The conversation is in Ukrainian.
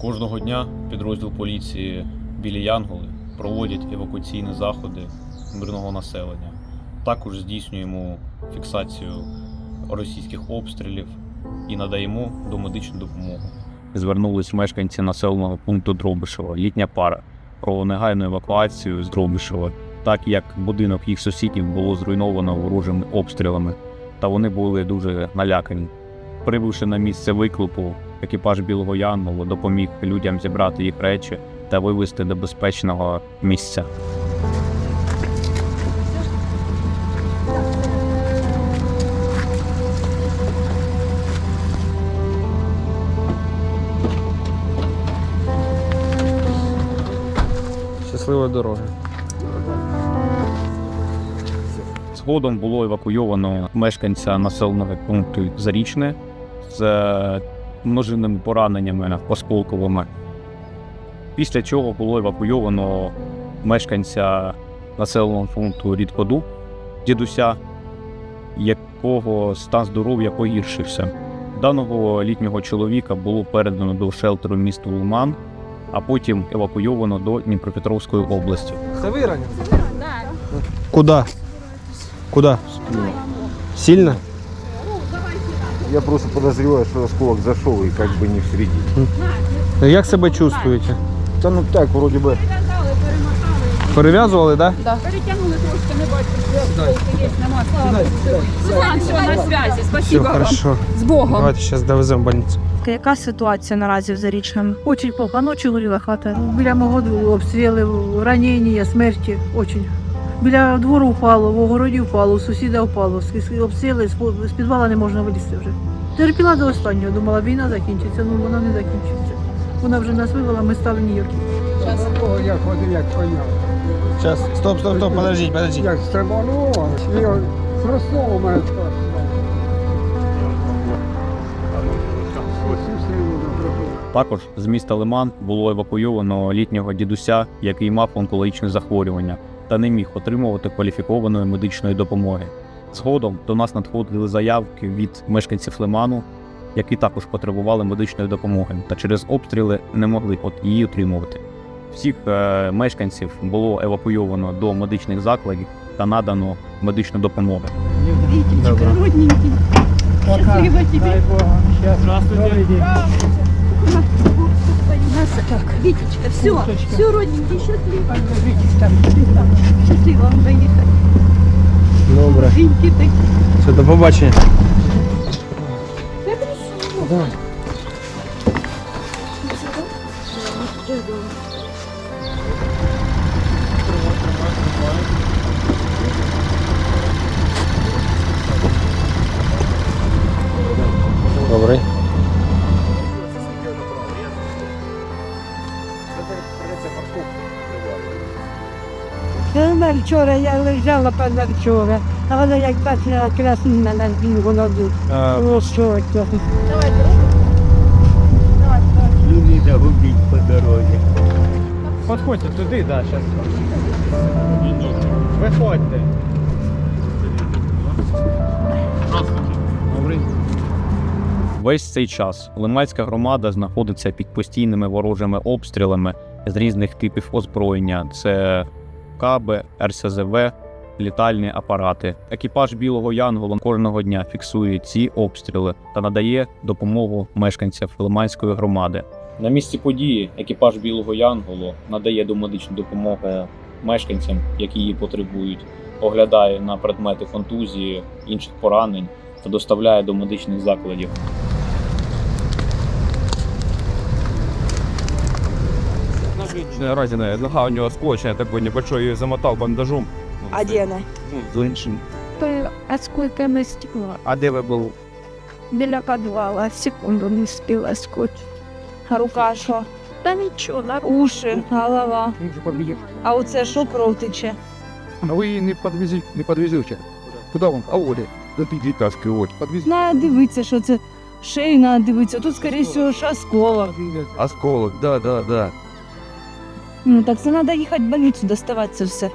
Кожного дня підрозділ поліції білі Янголи проводять евакуаційні заходи мирного населення. Також здійснюємо фіксацію російських обстрілів і надаємо домедичну допомогу. Звернулись мешканці населеного пункту Дробишева, літня пара, про негайну евакуацію з Дробишева, так як будинок їх сусідів було зруйновано ворожими обстрілами, та вони були дуже налякані. Прибувши на місце виклику, екіпаж Білого Янгола допоміг людям зібрати їх речі та вивезти до безпечного місця. Щасливої дороги. Згодом було евакуйовано мешканця населеного пункту Зарічне з множинними пораненнями осколковими. Після чого було евакуйовано мешканця населеного пункту Рідкодуб, дідуся, якого стан здоров'я погіршився. Даного літнього чоловіка було передано до шелтеру міста Луман, а потім евакуйовано до Дніпропетровської області. Це ви ранені? Куда? Куда? Сильно? Я просто подозреваю, что осколок зашел и как бы не в середине. Як себе чувствуєте? Да ну так, вроде бы. Перев'язували, так? Да? Перетягнули трошки, не бачу, що осколки є, нема, слава Богу. Силанчева на зв'язі, Все, спасибо вам. хорошо. З Богом. Давайте зараз довеземо в больницю. Яка ситуація наразі в Зарічному? Очень плохо. Ночі горіла хата. Біля мого обстріли, ранення, смерті. Очень. Біля двору впало, в огороді впало, у сусіда впало. З- з- підвала не можна вилізти вже. Терпіла до останнього, думала, війна закінчиться, ну вона не закінчиться. Вона вже нас вивела, ми стали ніякі. Я ходив як коня. Зараз, стоп, стоп, стоп, подождіть, подождіть. Як стрибанув, і хрустнуло мене так. Також з міста Лиман було евакуйовано літнього дідуся, який мав онкологічне захворювання та не міг отримувати кваліфікованої медичної допомоги. Згодом до нас надходили заявки від мешканців Лиману, які також потребували медичної допомоги, та через обстріли не могли от її отримувати. Всіх е, мешканців було евакуйовано до медичних закладів та надано медичну допомогу. Добре. родненький. Счастливо тебе. Дай Бога. Так, Витечка, все, все, родненький, счастливо. Счастливо вам доїхати. Добре. Жінки такі. Все, до побачення. Добре. Я вчора я лежала позавчора, а вона як почала красна на зімку ноду. Е, Ну що це? Не загубить по дороге. Подходьте туди, да, зараз. Виходьте. Весь цей час Лимацька громада знаходиться під постійними ворожими обстрілами з різних типів озброєння: це КАБи, РСЗВ, літальні апарати. Екіпаж Білого Янгола кожного дня фіксує ці обстріли та надає допомогу мешканцям Лиманської громади. На місці події екіпаж Білого Янголу надає домедичну допомогу мешканцям, які її потребують, оглядає на предмети контузії, інших поранень та доставляє до медичних закладів. Женщина раненая, нога у нее скотчная, такой небольшой, ее замотал бандажом. А де вона? Женщина. Осколками стекла. А де ви були? Біля підвала, секунду не спіла скотч. А рука що? Та нічого, на уші, голова. А оце що кров тече? А ви її не подвезли, не подвезете. Куди вам? А Олі? До п'ятиэтажки, от. Подвезли. Надо дивитися, що це шею надо дивитися. Тут, скоріше всього, ж осколок. Осколок, да, да, да. Ну так це треба їхати в больницю доставати це все.